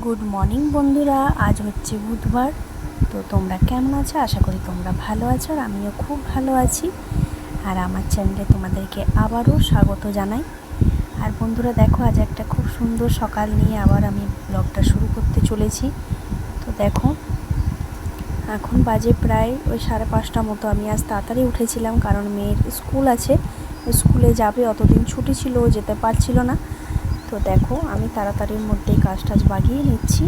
Good morning বন্ধুরা। আজ হচ্ছে বুধবার। তো তোমরা কেমন আছো? আশা করি তোমরা ভালো আছো আর আমিও খুব ভালো আছি। আর আমার চ্যানেলে তোমাদেরকে আবারও স্বাগত জানাই। আর বন্ধুরা, দেখো, আজ একটা খুব সুন্দর সকাল নিয়ে আবার আমি ব্লগটা শুরু করতে চলেছি। তো দেখো, এখন বাজে প্রায় ওই সাড়ে পাঁচটা মতো। আমি আজ তাড়াতাড়ি উঠেছিলাম কারণ মেয়ের স্কুল আছে। স্কুলে যাবে, অতদিন ছুটি ছিল, যেতে পারছিল না। তো দেখো, আমি তাড়াতাড়ির মধ্যেই কাজ টাজ বাগিয়ে নিচ্ছি।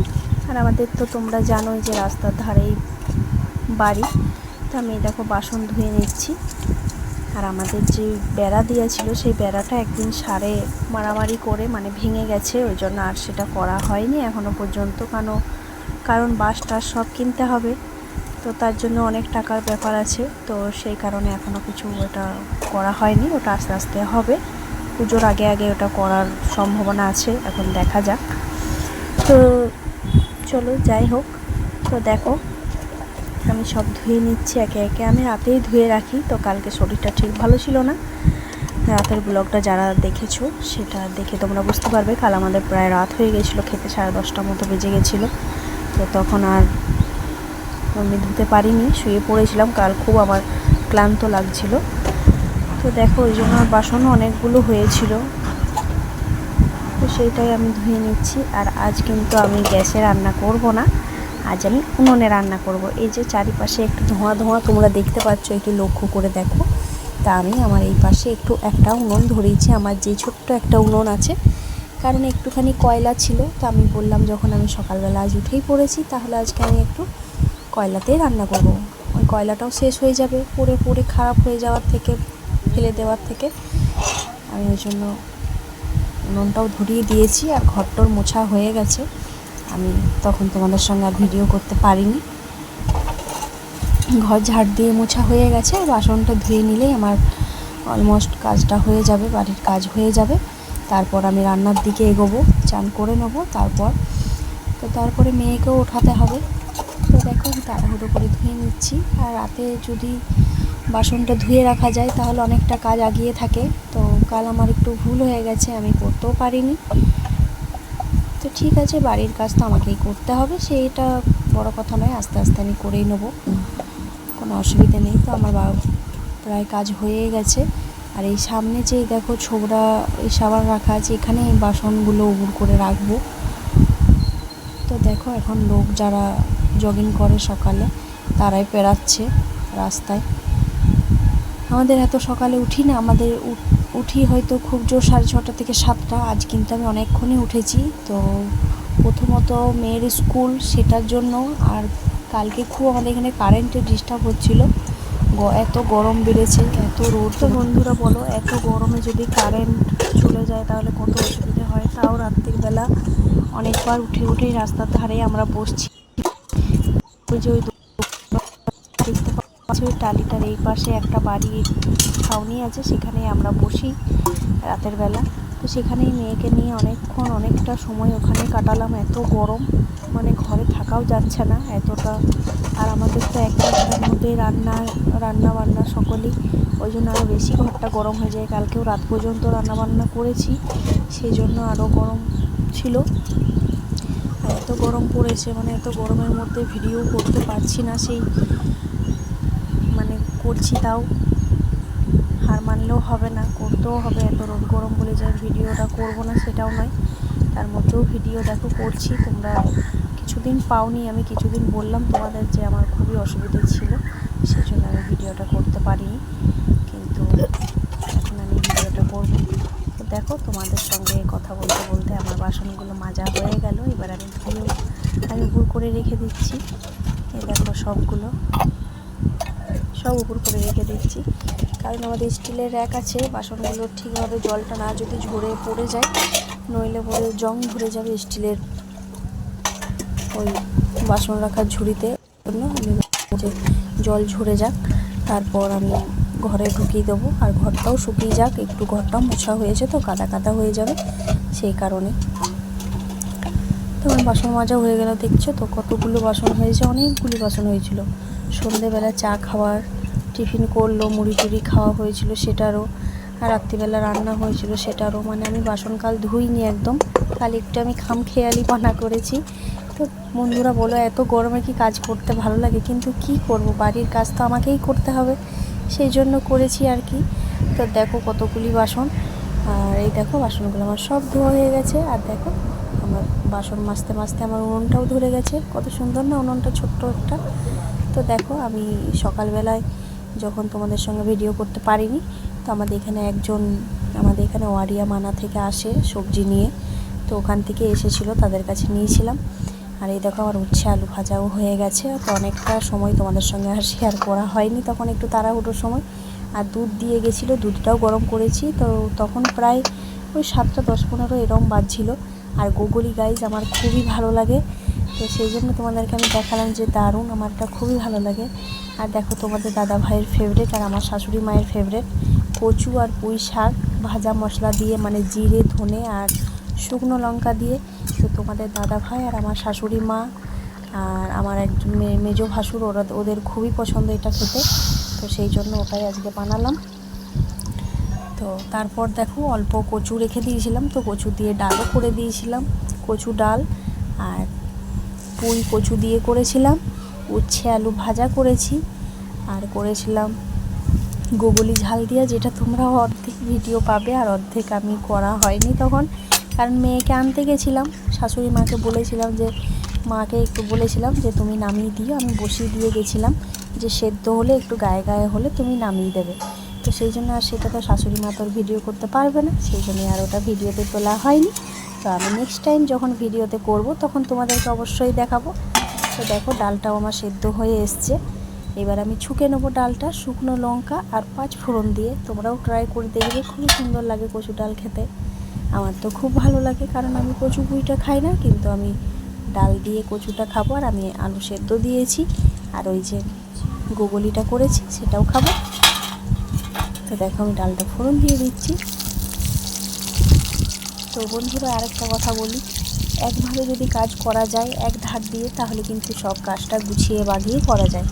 আর আমাদের তো তোমরা জানোই যে রাস্তার ধারেই বাড়ি। তো আমি দেখো বাসন ধুয়ে নিচ্ছি। আর আমাদের যে বেড়া দিয়েছিল, সেই বেড়াটা একদিন সারে মারামারি করে মানে ভেঙে গেছে, ওই জন্য আর সেটা করা হয়নি এখনও পর্যন্ত। কেন কারণ বাঁশ টাস সব কিনতে হবে। তো তার জন্য অনেক টাকার ব্যাপার আছে। তো সেই কারণে এখনও কিছু ওটা করা হয়নি, ওটা আস্তে আস্তে হবে। পুজোর আগে আগে ওটা করার সম্ভাবনা আছে, এখন দেখা যাক। তো চলো, যাই হোক। তো দেখো, আমি সব ধুয়ে নিচ্ছি একে একে। আমি রাতেই ধুয়ে রাখি, তো কালকে শরীরটা ঠিক ভালো ছিল না। রাতের ব্লগটা যারা দেখেছ, সেটা দেখে তোমরা বুঝতে পারবে। কাল আমাদের প্রায় রাত হয়ে গেছিল, খেতে সাড়ে দশটা মতো বেজে গেছিল। তো তখন আর আমি ধুতে পারিনি, শুয়ে পড়েছিলাম। কাল খুব আমার ক্লান্ত লাগছিল। তো দেখো, ওই জন্য বাসনও অনেকগুলো হয়েছিল। তো সেইটাই আমি ধুয়ে নিচ্ছি। আর আজ কিন্তু আমি গ্যাসে রান্না করব না। আজ আমি উনুনে রান্না করব। এই যে চারিপাশে একটু ধোঁয়া ধোঁয়া তোমরা দেখতে পাচ্ছ একটু লক্ষ্য করে দেখো। তা আমি আমার এই পাশে একটু একটা উনুন ধরিয়েছি। আমার যে ছোট্ট একটা উনুন আছে, কারণ একটুখানি কয়লা ছিল। তো আমি বললাম, যখন আমি সকালবেলা আজ উঠেই পড়েছি, তাহলে আজকে আমি একটু কয়লাতেই রান্না করব। ওই কয়লাটাও শেষ হয়ে যাবে। পরে পরে খারাপ হয়ে যাওয়ার থেকে ফেলে দেওয়ার থেকে। আমি ওই জন্য উনুনটাও ধরিয়ে দিয়েছি আর ঘরটর মোছা হয়ে গেছে। আমি তখন তোমাদের সঙ্গে আর ভিডিও করতে পারিনি। ঘর ঝাড় দিয়ে মোছা হয়ে গেছে আর বাসনটা ধুয়ে নিলেই আমার অলমোস্ট কাজটা হয়ে যাবে, বাড়ির কাজ হয়ে যাবে। তারপর আমি রান্নার দিকে এগোবো, চান করে নেব, তারপর তো তারপরে মেয়েকেও ওঠাতে হবে। তো দেখো আমি তাড়াহুড়ো করে ধুয়ে নিচ্ছি। আর রাতে যদি বাসনটা ধুয়ে রাখা যায়, তাহলে অনেকটা কাজ আগিয়ে থাকে। তো কাল আমার একটু ভুল হয়ে গেছে, আমি করতেও পারিনি। তো ঠিক আছে, বাড়ির কাজ তো আমাকেই করতে হবে, সেইটা বড় কথা নয়, আস্তে আস্তে আমি করেই নেব। কোনো অসুবিধা নেই তো, আমার বা প্রায় কাজ হয়ে গেছে। আর এই সামনে যে দেখো ছোবড়া, এই সাবান রাখা আছে এখানে এই বাসনগুলো উবুর করে রাখব। তো দেখো এখন লোক যারা জগিং করে সকালে, তারাই পেরাচ্ছে রাস্তায়। আমাদের এত সকালে উঠি না, আমাদের উঠ- উঠি হয়তো খুব জোর সাড়ে ছটা থেকে সাতটা, আজ কিন্তু আমি অনেকক্ষণই উঠেছি। তো প্রথমত মেয়ের স্কুল সেটার জন্য, আর কালকে খুব আমাদের এখানে কারেন্টের ডিস্টার্ব হচ্ছিল। এত গরম বেড়েছে, এত রোদ। তো বন্ধুরা বলো, এত গরমে যদি কারেন্ট চলে যায় তাহলে কত অসুবিধা হয়? তাও রাত্রিবেলা অনেকবার উঠে উঠেই রাস্তার ধারে আমরা বসছি। ওই যে ওই দেখতে ওই টালিটার এই পাশে একটা বাড়ি ছাউনি আছে, সেখানে আমরা বসি রাতের বেলা। তো সেখানেই মেয়েকে নিয়ে অনেকক্ষণ, অনেকটা সময় ওখানে কাটালাম। এত গরম মানে ঘরে থাকাও যাচ্ছে না এতটা। আর আমাদের তো একটা ঘরের মধ্যে রান্না রান্না বান্না সকলেই। ওই জন্য আরও বেশি ঘরটা গরম হয়ে যায়। কালকেও রাত পর্যন্ত রান্না বান্না করেছি সেই জন্য আরও গরম ছিল। এত গরম পড়েছে মানে এত গরমের মধ্যে ভিডিও করতে পারছি না সেই করছি তাও। হার মানলেও হবে না, করতেও হবে, এত রোদ গরম বলে যে ভিডিওটা করব না সেটাও নয়। তার মধ্যেও ভিডিও দেখো, করছি, তোমরা কিছুদিন পাওনি, আমি কিছুদিন বললাম তোমাদের যে আমার খুবই অসুবিধা ছিল সেই জন্য আমি ভিডিওটা করতে পারিনি। কিন্তু এখন আমি ভিডিওটা করব। তো দেখো, তোমাদের সঙ্গে কথা বলতে বলতে আমার বাসনগুলো মাজা হয়ে গেল, এবার আমি ধুয়ে, আমি ভুল করে রেখে দিচ্ছি। এই দেখো সবগুলো। সব উপর করে রেখে দিচ্ছি। কারণ আমাদের স্টিলের র্যাক আছে, বাসনগুলো ঠিকভাবে জলটা না যদি ঝরে পড়ে যায়, নইলে পরে জং ধরে যাবে স্টিলের ওই বাসন রাখার ঝুড়িতে। জন্য আমি জল ঝরে যাক, তারপর আমি ঘরে ঢুকিয়ে দেবো। আর ঘরটাও শুকিয়ে যাক, একটু ঘরটাও মোছা হয়েছে তো, কাদা কাদা হয়ে যাবে সেই কারণে। তো আমার বাসন মাজা হয়ে গেল, দেখছ তো? কতগুলো বাসন হয়েছে, অনেকগুলি বাসন হয়েছিল। সন্ধেবেলা চা খাওয়ার টিফিন করল, মুড়ি টুড়ি খাওয়া হয়েছিল সেটারও, আর রাত্রিবেলা রান্না হয়েছিল সেটারও। মানে আমি বাসনকাল ধুইনি একদম, খালি একটু আমি খাম খেয়ালি পানা করেছি। তো বন্ধুরা বলো, এত গরমে কি কাজ করতে ভালো লাগে? কিন্তু কি করব? বাড়ির কাজ তো আমাকেই করতে হবে, সেই জন্য করেছি আর কি। তো দেখো কতগুলি বাসন, আর এই দেখো বাসনগুলো আমার সব ধোয়া হয়ে গেছে। আর দেখো আমার বাসন মাজতে মাজতে আমার উনুনটাও ধরে গেছে। কত সুন্দর না উনুনটা ছোট্ট একটা। তো দেখো আমি সকালবেলায় যখন তোমাদের সঙ্গে ভিডিও করতে পারিনি, তো আমাদের এখানে একজন, আমাদের এখানে ওয়ারিয়া মানা থেকে আসে সবজি নিয়ে। তো ওখান থেকে এসেছিল, তাদের কাছে নিয়েছিলাম। আর এই দেখো আমার উচ্ছে আলু ভাজাও হয়ে গেছে। তো অনেকটা সময় তোমাদের সঙ্গে আর শেয়ার করা হয়নি তখন একটু তাড়াহুড়োর সময়। আর দুধ দিয়ে গেছিল, দুধটাও গরম করেছি। তো তখন প্রায় ওই সাতটা দশ পনেরো এরম বাজছিল। আর গোগলি গাইজ আমার খুবই ভালো লাগে। তো সেই জন্য তোমাদেরকে আমি দেখালাম যে দারুণ আমার আমারটা খুবই ভালো লাগে। আর দেখো তোমাদের দাদা ভাইয়ের ফেভারেট আর আমার শাশুড়ি মায়ের ফেভারেট কচু আর পুঁই শাক, ভাজা মশলা দিয়ে মানে জিরে, ধনে আর শুকনো লঙ্কা দিয়ে। তো তোমাদের দাদা ভাই আর আমার শাশুড়ি মা আর আমার একজন মেজো ভাসুর, ওরা ওদের খুবই পছন্দ এটা খেতে। তো সেই জন্য ওটাই আজকে বানালাম। তো তারপর দেখো অল্প কচু রেখে দিয়েছিলাম। তো কচু দিয়ে ডালও করে দিয়েছিলাম। কচু ডাল আর পুঁই কচু দিয়ে করেছিলাম, উচ্ছে আলু ভাজা করেছি, আর করেছিলাম গুগলি ঝাল দিয়া, যেটা তোমরা অর্ধেক ভিডিও পাবে আর অর্ধেক আমি করা হয়নি তখন। কারণ মেয়েকে আনতে গেছিলাম, শাশুড়ি মাকে বলেছিলাম যে, মাকে একটু বলেছিলাম যে, তুমি নামিয়ে দিও। আমি বসিয়ে দিয়ে গেছিলাম যে, সেদ্ধ হলে একটু গায়ে গায়ে হলে তুমি নামিয়ে দেবে। তো সেই জন্য আর সেটা তো শাশুড়ি মা তো আর ভিডিও করতে পারবে না, সেই জন্য আর ওটা ভিডিওতে তোলা হয়নি। তো আমি নেক্সট টাইম যখন ভিডিওতে করব, তখন তোমাদেরকে অবশ্যই দেখাবো। তো দেখো, ডালটাও আমার সেদ্ধ হয়ে এসছে। এবার আমি ছুকে নেব ডালটা, শুকনো লঙ্কা আর পাঁচ ফোড়ন দিয়ে। তোমরাও ট্রাই করে দেখবে, খুবই সুন্দর লাগে কচু ডাল খেতে। আমার তো খুব ভালো লাগে, কারণ আমি কচু পুঁইটা খাই না, কিন্তু আমি ডাল দিয়ে কচুটা খাব আর আমি আলু সেদ্ধ দিয়েছি। আর ওই যে গোগলিটা করেছি, সেটাও খাব। তো দেখো, আমি ডালটা ফোড়ন দিয়ে দিচ্ছি। তো বন্ধুরা আরেকটা কথা বলি। একভাবে যদি কাজ করা যায় এক ধার দিয়ে তাহলে কিন্তু সব কাজটা গুছিয়ে বাগিয়ে করা যায়।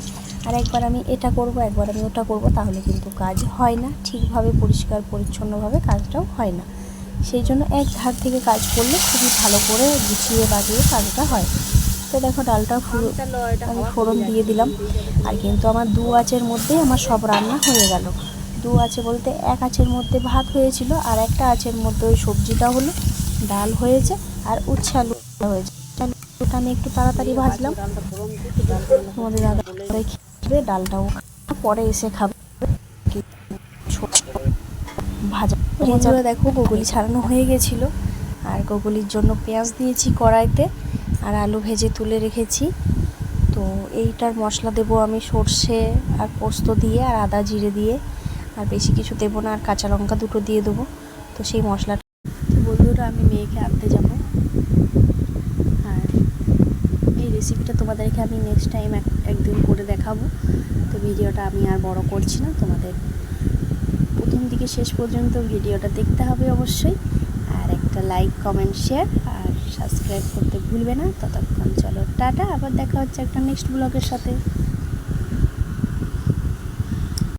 আর একবার আমি এটা করব একবার আমি ওটা করব তাহলে কিন্তু কাজ হয় না। ঠিকভাবে পরিষ্কার পরিচ্ছন্নভাবে কাজটাও হয় না। সেই জন্য এক ধার থেকে কাজ করলে খুবই ভালো করে গুছিয়ে বাগিয়ে কাজটা হয়। তো দেখো ডালটা ফুরো আমি ফোড়ন দিয়ে দিলাম। আর কিন্তু আমার দু আঁচের মধ্যেই আমার সব রান্না হয়ে গেল। দু আছে বলতে এক আঁচের মধ্যে ভাত হয়েছিল আর একটা আঁচের মধ্যে ওই সবজিটা হলো, ডাল হয়েছে আর উচ্ছে আলু হয়েছে। আলুটা আমি একটু তাড়াতাড়ি ভাজলাম। তোমাদের দাদা খেয়ে ডালটাও পরে এসে খাবে। ভাজা বন্ধুরা দেখো, গোগলি ছাড়ানো হয়ে গেছিল। আর গোগলির জন্য পেঁয়াজ দিয়েছি কড়াইতে আর আলু ভেজে তুলে রেখেছি। তো এইটার মশলা দেবো আমি সর্ষে আর পোস্ত দিয়ে আর আদা জিরে দিয়ে। আর বেশি কিছু দেবো না, আর কাঁচা লঙ্কা দুটো দিয়ে দেবো। তো সেই মশলাটা বন্ধুরা, আমি মেয়েকে আনতে যাব। আর এই রেসিপিটা তোমাদেরকে আমি নেক্সট টাইম একদিন করে দেখাবো। তো ভিডিওটা আমি আর বড় করছি না, তোমাদের প্রথম দিকে শেষ পর্যন্ত ভিডিওটা দেখতে হবে অবশ্যই। আর একটা লাইক কমেন্ট শেয়ার আর সাবস্ক্রাইব করতে ভুলবে না। ততক্ষণ চলো, টাটা, আবার দেখা হচ্ছে একটা নেক্সট ব্লগের সাথে।